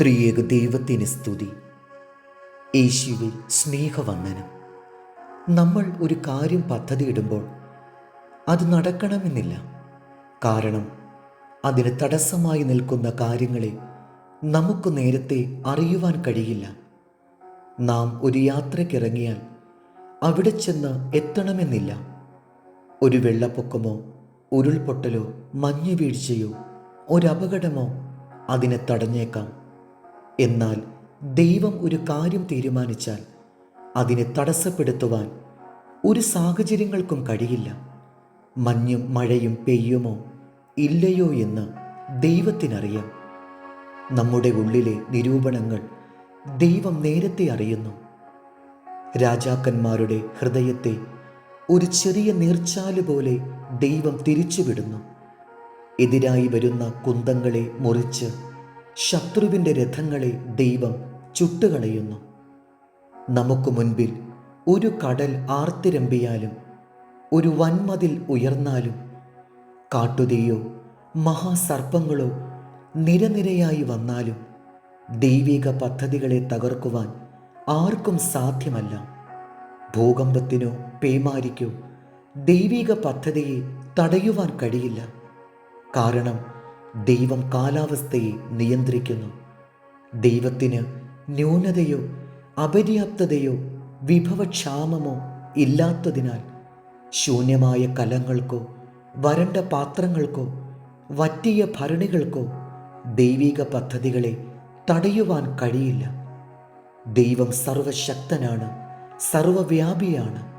ത്രിയേക ദൈവത്തിന് സ്തുതി. യേശുവിൽ സ്നേഹവന്ദനം. നമ്മൾ ഒരു കാര്യം പദ്ധതിയിടുമ്പോൾ അത് നടക്കണമെന്നില്ല. കാരണം അതിന് തടസ്സമായി നിൽക്കുന്ന കാര്യങ്ങളെ നമുക്ക് നേരത്തെ അറിയുവാൻ കഴിയില്ല. നാം ഒരു യാത്രക്കിറങ്ങിയാൽ അവിടെ ചെന്ന് എത്തണമെന്നില്ല. ഒരു വെള്ളപ്പൊക്കമോ ഉരുൾപൊട്ടലോ മഞ്ഞുവീഴ്ചയോ ഒരപകടമോ അതിനെ തടഞ്ഞേക്കാം. എന്നാൽ ദൈവം ഒരു കാര്യം തീരുമാനിച്ചാൽ അതിനെ തടസ്സപ്പെടുത്തുവാൻ ഒരു സാഹചര്യങ്ങൾക്കും കഴിയില്ല. മഞ്ഞും മഴയും പെയ്യുമോ ഇല്ലയോ എന്ന് ദൈവത്തിനറിയാം. നമ്മുടെ ഉള്ളിലെ നിരൂപണങ്ങൾ ദൈവം നേരത്തെ അറിയുന്നു. രാജാക്കന്മാരുടെ ഹൃദയത്തെ ഒരു ചെറിയ നീർച്ചാൽ പോലെ ദൈവം തിരിച്ചുവിടുന്നു. എതിരായി വരുന്ന കുന്തങ്ങളെ മുറിച്ച് ശത്രുവിന്റെ രഥങ്ങളെ ദൈവം ചുട്ടുകളയുന്നു. നമുക്ക് മുൻപിൽ ഒരു കടൽ ആർത്തിരമ്പിയാലും ഒരു വൻമതിൽ ഉയർന്നാലും കാട്ടുതീയോ മഹാസർപ്പങ്ങളോ നിരനിരയായി വന്നാലും ദൈവിക പദ്ധതികളെ തകർക്കുവാൻ ആർക്കും സാധ്യമല്ല. ഭൂകമ്പത്തിനോ പേമാരിക്കോ ദൈവിക പദ്ധതിയെ തടയുവാൻ കഴിയില്ല. കാരണം ദൈവം കാലാവസ്ഥയെ നിയന്ത്രിക്കുന്നു. ദൈവത്തിന് ന്യൂനതയോ അപര്യാപ്തതയോ വിഭവക്ഷാമമോ ഇല്ലാത്തതിനാൽ ശൂന്യമായ കലങ്ങൾക്കോ വരണ്ട പാത്രങ്ങൾക്കോ വറ്റിയ ഭരണികൾക്കോ ദൈവിക പദ്ധതികളെ തടയുവാൻ കഴിയില്ല. ദൈവം സർവശക്തനാണ് സർവവ്യാപിയാണ്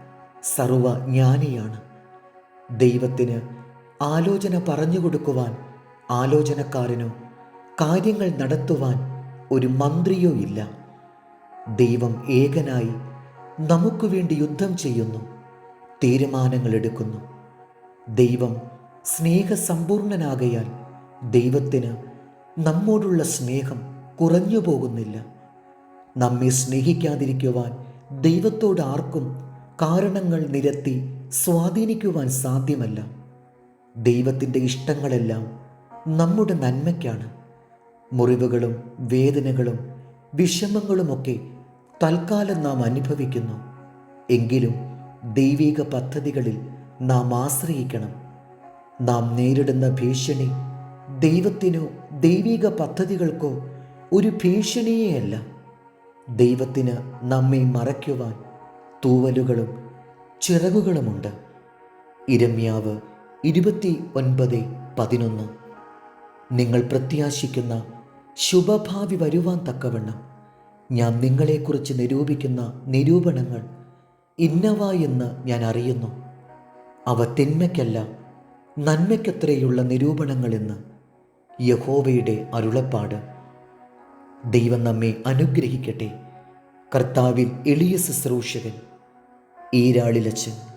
സർവജ്ഞാനിയാണ്. ദൈവത്തിന് ആലോചന പറഞ്ഞു കൊടുക്കുവാൻ ആലോചനക്കാരനോ കാര്യങ്ങൾ നടത്തുവാൻ ഒരു മന്ത്രിയോ ഇല്ല. ദൈവം ഏകനായി നമുക്ക് വേണ്ടി യുദ്ധം ചെയ്യുന്നു തീരുമാനങ്ങൾ എടുക്കുന്നു. ദൈവം സ്നേഹസമ്പൂർണനാകയാൽ ദൈവത്തിന് നമ്മോടുള്ള സ്നേഹം കുറഞ്ഞു പോകുന്നില്ല. നമ്മെ സ്നേഹിക്കാതിരിക്കുവാൻ ദൈവത്തോട് ആർക്കും കാരണങ്ങൾ നിരത്തി സ്വാധീനിക്കുവാൻ സാധ്യമല്ല. ദൈവത്തിന്റെ ഇഷ്ടങ്ങളെല്ലാം നമ്മുടെ നന്മയ്ക്കാണ്. മുറിവുകളും വേദനകളും വിഷമങ്ങളുമൊക്കെ തൽക്കാലം നാം അനുഭവിക്കുന്നു. എങ്കിലും ദൈവിക പദ്ധതികളിൽ നാം ആശ്രയിക്കണം. നാം നേരിടുന്ന ഭീഷണി ദൈവത്തിനോ ദൈവിക പദ്ധതികൾക്കോ ഒരു ഭീഷണിയേയല്ല ദൈവത്തിന് നമ്മെ മറയ്ക്കുവാൻ തൂവലുകളും ചിറകുകളുമുണ്ട്. ഇരമ്യാവ് ഇരുപത്തി ഒൻപത് പതിനൊന്ന്. നിങ്ങൾ പ്രത്യാശിക്കുന്ന ശുഭഭാവി വരുവാൻ തക്കവണ്ണം ഞാൻ നിങ്ങളെക്കുറിച്ച് നിരൂപിക്കുന്ന നിരൂപണങ്ങൾ ഇന്നവ എന്ന് ഞാൻ അറിയുന്നു. അവ തിന്മയ്ക്കല്ല നന്മയ്ക്കത്രയുള്ള നിരൂപണങ്ങളെന്ന് യഹോവയുടെ അരുളപ്പാട്. ദൈവം നമ്മെ അനുഗ്രഹിക്കട്ടെ. കർത്താവിൽ എളിയ ശുശ്രൂഷകൻ ഈരാളിലച്ചൻ